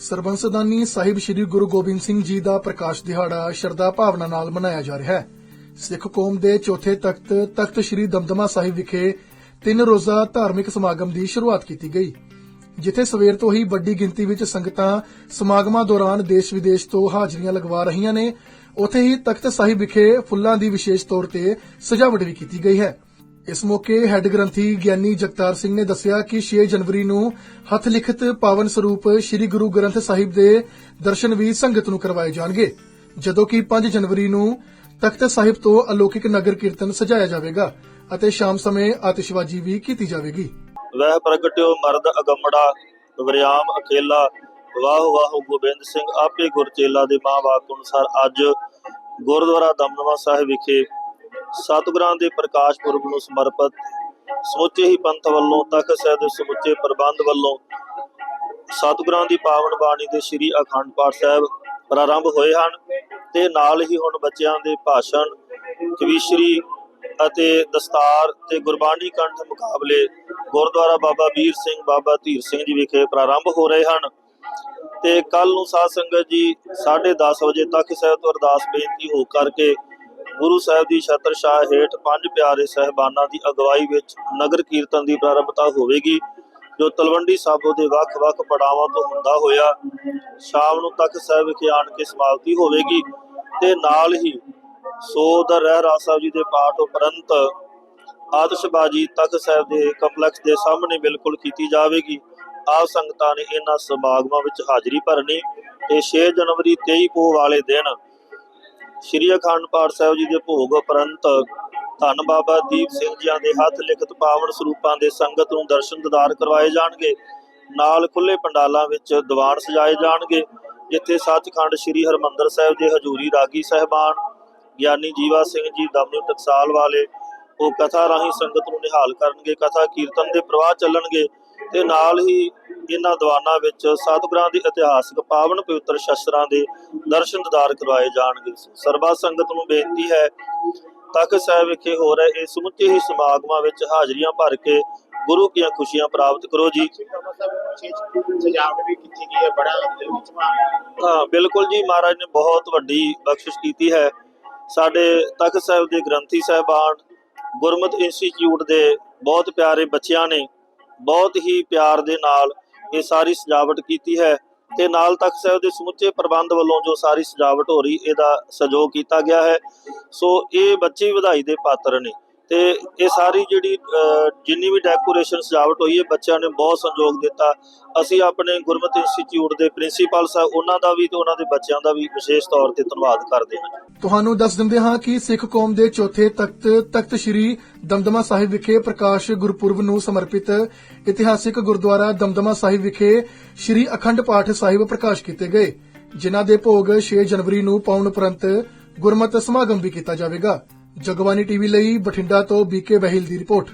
ਸਰਬੰਸਦਾਨੀ ਸਾਹਿਬ ਸ੍ਰੀ ਗੁਰੂ ਗੋਬਿੰਦ ਸਿੰਘ ਜੀ ਦਾ ਪ੍ਰਕਾਸ਼ ਦਿਹਾੜਾ ਸ਼ਰਧਾ ਭਾਵਨਾ ਨਾਲ ਮਨਾਇਆ ਜਾ ਰਿਹਾ ਹੈ। ਸਿੱਖ ਕੌਮ ਦੇ ਚੌਥੇ ਤਖਤ ਤਖਤ ਸ੍ਰੀ ਦਮਦਮਾ ਸਾਹਿਬ ਵਿਖੇ ਤਿੰਨ ਰੋਜ਼ਾ ਧਾਰਮਿਕ ਸਮਾਗਮ ਦੀ ਸ਼ੁਰੂਆਤ ਕੀਤੀ ਗਈ, ਜਿੱਥੇ ਸਵੇਰ ਤੋਂ ਹੀ ਵੱਡੀ ਗਿਣਤੀ ਵਿੱਚ ਸੰਗਤਾਂ ਸਮਾਗਮਾਂ ਦੌਰਾਨ ਦੇਸ਼ ਵਿਦੇਸ਼ ਤੋਂ ਹਾਜ਼ਰੀਆਂ ਲਗਵਾ ਰਹੀਆਂ ਨੇ। ਉੱਥੇ ਹੀ ਤਖਤ ਸਾਹਿਬ ਵਿਖੇ ਫੁੱਲਾਂ ਦੀ ਵਿਸ਼ੇਸ਼ ਤੌਰ ਤੇ ਸਜਾਵਟ ਵੀ ਕੀਤੀ ਗਈ ਹੈ। ਇਸ ਮੌਕੇ ਹੈੱਡ ਗ੍ਰੰਥੀ ਗਿਆਨੀ ਜਗਤਾਰ ਸਿੰਘ ਨੇ ਦੱਸਿਆ ਕਿ 6 ਜਨਵਰੀ ਨੂੰ ਹੱਥ ਲਿਖਤ ਪਾਵਨ ਸਰੂਪ ਸ੍ਰੀ ਗੁਰੂ ਗ੍ਰੰਥ ਸਾਹਿਬ ਦੇ ਦਰਸ਼ਨ ਵੀ ਸੰਗਤ ਨੂੰ ਕਰਵਾਏ ਜਾਣਗੇ, ਜਦੋਂ ਕਿ 5 ਜਨਵਰੀ ਨੂੰ ਤਖਤ ਸਾਹਿਬ ਤੋਂ ਅਲੌਕਿਕ ਨਗਰ ਕੀਰਤਨ ਸਜਾਇਆ ਜਾਵੇਗਾ ਅਤੇ ਸ਼ਾਮ ਸਮੇਂ ਆਤਿਸ਼ਬਾਜ਼ੀ ਵੀ ਕੀਤੀ ਜਾਵੇਗੀ। ਵਹਿ ਪ੍ਰਗਟਿਓ ਮਰਦ ਅਗੰਮੜਾ ਵਰਿਆਮ ਅਕੇਲਾ ਵਾਹ ਵਾਹ ਗੋਬਿੰਦ ਸਿੰਘ, ਆਪੇ ਗੁਰਚੇਲਾ ਦੇ ਮਾਂ ਵਾਕ ਅਨੁਸਾਰ ਅੱਜ ਗੁਰਦੁਆਰਾ ਦਮਦਮਾ ਸਾਹਿਬ ਵਿਖੇ ਸਤਿਗੁਰਾਂ ਦੇ ਪ੍ਰਕਾਸ਼ ਪੁਰਬ ਨੂੰ ਸਮਰਪਿਤ ਸਮੁੱਚੇ ਹੀ ਪੰਥ ਵੱਲੋਂ, ਤਖਤ ਸਾਹਿਬ ਦੇ ਸਮੁੱਚੇ ਪ੍ਰਬੰਧ ਵੱਲੋਂ ਸਤਿਗੁਰਾਂ ਦੀ ਪਾਵਨ ਬਾਣੀ ਦੇ ਸ੍ਰੀ ਅਖੰਡ ਪਾਠ ਸਾਹਿਬ ਪ੍ਰਾਰੰਭ ਹੋਏ ਹਨ ਤੇ ਨਾਲ ਹੀ ਹੁਣ ਬੱਚਿਆਂ ਦੇ ਭਾਸ਼ਣ, ਕਵੀਸ਼ਰੀ ਅਤੇ ਦਸਤਾਰ ਤੇ ਗੁਰਬਾਣੀ ਕੰਠ ਮੁਕਾਬਲੇ ਗੁਰਦੁਆਰਾ ਬਾਬਾ ਵੀਰ ਸਿੰਘ, ਬਾਬਾ ਧੀਰ ਸਿੰਘ ਜੀ ਵਿਖੇ ਪ੍ਰਾਰੰਭ ਹੋ ਰਹੇ ਹਨ। ਤੇ ਕੱਲ ਨੂੰ ਸਾਧ ਸੰਗਤ ਜੀ 10:30 ਵਜੇ ਤੱਕ ਸਾਹਿਬ ਤੋਂ ਅਰਦਾਸ ਬੇਨਤੀ ਹੋ ਕਰਕੇ ਗੁਰੂ ਸਾਹਿਬ ਦੀ ਛਤਰ ਛਾਇਆ ਹੇਠ ਪੰਜ ਪਿਆਰੇ ਸਹਿਬਾਨਾਂ ਦੀ ਅਗਵਾਈ ਵਿੱਚ ਨਗਰ ਕੀਰਤਨ ਦੀ ਪ੍ਰਾਰੰਭਤਾ ਹੋਵੇਗੀ, ਜੋ ਤਲਵੰਡੀ ਸਾਬੋ ਦੇ ਵੱਖ-ਵੱਖ ਪੜਾਵਾਂ ਤੋਂ ਹੁੰਦਾ ਹੋਇਆ ਸ਼ਾਮ ਨੂੰ ਤੱਕ ਸਾਹਿਬ ਵਿਖੇ ਆਣ ਕੇ ਸਮਾਪਤੀ ਹੋਵੇਗੀ ਤੇ ਨਾਲ ਹੀ ਸੋਧ ਰਹਿ ਰਾਜ ਸਾਹਿਬ ਜੀ ਦੇ ਪਾਠ ਉਪਰੰਤ ਆਤਿਸ਼ਬਾਜ਼ੀ ਤਖਤ ਸਾਹਿਬ ਦੇ ਕੰਪਲੈਕਸ ਦੇ ਸਾਹਮਣੇ ਬਿਲਕੁਲ ਕੀਤੀ ਜਾਵੇਗੀ। ਆਪ ਸੰਗਤਾਂ ਨੇ ਇਹਨਾਂ ਸਮਾਗਮਾਂ ਵਿੱਚ ਹਾਜ਼ਰੀ ਭਰਨੀ ਤੇ 6 ਜਨਵਰੀ 23 ਪੋ ਵਾਲੇ ਦਿਨ ਸ਼੍ਰੀ ਅਖੰਡ ਪਾਠ ਸਾਹਿਬ ਜੀ ਦੇ ਭੋਗ ਉਪਰੰਤ ਧੰਨ ਬਾਬਾ ਦੀਪ ਸਿੰਘ ਜੀਆਂ ਦੇ ਹੱਥ ਲਿਖਤ ਪਾਵਨ ਸਰੂਪਾਂ ਦੇ ਸੰਗਤ ਨੂੰ ਦਰਸ਼ਨ ਦਿਦਾਰ ਕਰਵਾਏ ਜਾਣਗੇ। ਨਾਲ ਖੁੱਲੇ ਪੰਡਾਲਾਂ ਵਿੱਚ ਦੀਵਾਨ ਸਜਾਏ ਜਾਣਗੇ, ਜਿੱਥੇ ਸੱਚਖੰਡ ਸ੍ਰੀ ਹਰਮੰਦਰ ਸਾਹਿਬ ਦੇ ਹਜੂਰੀ ਰਾਗੀ ਸਹਿਬਾਨ ਗਿਆਨੀ ਜੀਵਾ ਸਿੰਘ ਜੀ ਦਮਨੂ ਟਕਸਾਲ ਵਾਲੇ ਉਹ ਕਥਾ ਰਾਹੀਂ ਸੰਗਤ ਨੂੰ ਨਿਹਾਲ ਕਰਨਗੇ, ਕਥਾ ਕੀਰਤਨ ਦੇ ਪ੍ਰਵਾਹ ਚੱਲਣਗੇ। ਤੇ ਨਾਲ ਹੀ ਇਹਨਾਂ ਦੀਵਾਨਾਂ ਵਿੱਚ ਸਤਿਗੁਰਾਂ ਦੇ ਇਤਿਹਾਸਕ ਪਾਵਨ ਪਵਿੱਤਰ ਸ਼ਸਤਰਾਂ ਦੇ ਦਰਸ਼ਨ ਦਿਦਾਰ ਕਰਵਾਏ ਜਾਣਗੇ। ਸਰਬਾ ਸੰਗਤ ਨੂੰ ਬੇਨਤੀ ਹੈ, ਤਖਤ ਸਾਹਿਬ ਵਿਖੇ ਹੋ ਰਹੇ ਇਹ ਸਮੁੱਚੇ ਹੀ ਸਮਾਗਮਾਂ ਵਿੱਚ ਹਾਜ਼ਰੀਆਂ ਭਰ ਕੇ ਗੁਰੂ ਕੀਆਂ ਖੁਸ਼ੀਆਂ ਪ੍ਰਾਪਤ ਕਰੋ ਜੀ। ਸਜਾਵਟ ਵੀ ਕੀਤੀ ਗਈ ਹੈ ਬੜਾ ਦਿਲ ਵਿੱਚ ਹਾਂ, ਬਿਲਕੁਲ ਜੀ, ਮਹਾਰਾਜ ਨੇ ਬਹੁਤ ਵੱਡੀ ਬਖਸ਼ਿਸ਼ ਕੀਤੀ ਹੈ। ਸਾਡੇ ਤਖਤ ਸਾਹਿਬ ਦੇ ਗ੍ਰੰਥੀ ਸਾਹਿਬਾਨ ਗੁਰਮਤ ਇੰਸਟੀਚਿਊਟ ਦੇ ਬਹੁਤ ਪਿਆਰੇ ਬੱਚਿਆਂ ਨੇ ਬਹੁਤ ਹੀ ਪਿਆਰ ਦੇ ਨਾਲ ਇਹ ਸਾਰੀ ਸਜਾਵਟ ਕੀਤੀ ਹੈ ਤੇ ਨਾਲ ਤਖਤ ਸਾਹਿਬ ਦੇ ਸਮੁੱਚੇ ਪ੍ਰਬੰਧ ਵੱਲੋਂ ਜੋ ਸਾਰੀ ਸਜਾਵਟ ਹੋ ਰਹੀ, ਇਹਦਾ ਸਹਿਯੋਗ ਕੀਤਾ ਗਿਆ ਹੈ। ਸੋ ਇਹ ਬੱਚੇ ਵਧਾਈ ਦੇ ਪਾਤਰ ਨੇ। ਤੇ ਇਹ ਸਾਰੀ ਜਿਹੜੀ ਜਿੰਨੀ ਵੀ ਡੈਕੋਰੇਸ਼ਨ ਸਜਾਵਟ ਹੋਈ ਹੈ, ਬੱਚਿਆਂ ਨੇ ਬਹੁਤ ਸਹਿਯੋਗ ਦਿੱਤਾ। ਅਸੀਂ ਆਪਣੇ ਗੁਰਮਤਿ ਇੰਸਟੀਚਿਊਟ ਦੇ ਪ੍ਰਿੰਸੀਪਲ ਸਾਹਿਬ ਉਹਨਾਂ ਦਾ ਵੀ ਤੇ ਉਹਨਾਂ ਦੇ ਬੱਚਿਆਂ ਦਾ ਵੀ ਵਿਸ਼ੇਸ਼ ਤੌਰ ਤੇ ਧੰਨਵਾਦ ਕਰਦੇ ਹਾਂ। ਤੁਹਾਨੂੰ ਦੱਸ ਦਿੰਦੇ ਹਾਂ ਕਿ ਸਿੱਖ ਕੌਮ ਦੇ ਚੌਥੇ ਤਖਤ ਤਖਤ ਸ੍ਰੀ ਦਮਦਮਾ ਸਾਹਿਬ ਵਿਖੇ ਪ੍ਰਕਾਸ਼ ਗੁਰਪੁਰਬ ਨੂੰ ਸਮਰਪਿਤ ਇਤਿਹਾਸਿਕ ਗੁਰਦੁਆਰਾ ਦਮਦਮਾ ਸਾਹਿਬ ਵਿਖੇ ਸ੍ਰੀ ਅਖੰਡ ਪਾਠ ਸਾਹਿਬ ਪ੍ਰਕਾਸ਼ ਕੀਤੇ ਗਏ, ਜਿਨ੍ਹਾਂ ਦੇ ਭੋਗ 6 ਜਨਵਰੀ ਨੂੰ ਪਾਉਣ ਉਪਰੰਤ ਗੁਰਮਤਿ ਸਮਾਗਮ ਵੀ ਕੀਤਾ ਜਾਵੇਗਾ। ਜਗਬਾਨੀ ਟੀਵੀ ਲਈ ਬਠਿੰਡਾ ਤੋਂ ਬੀਕੇ ਬਹਿਲ ਦੀ ਰਿਪੋਰਟ।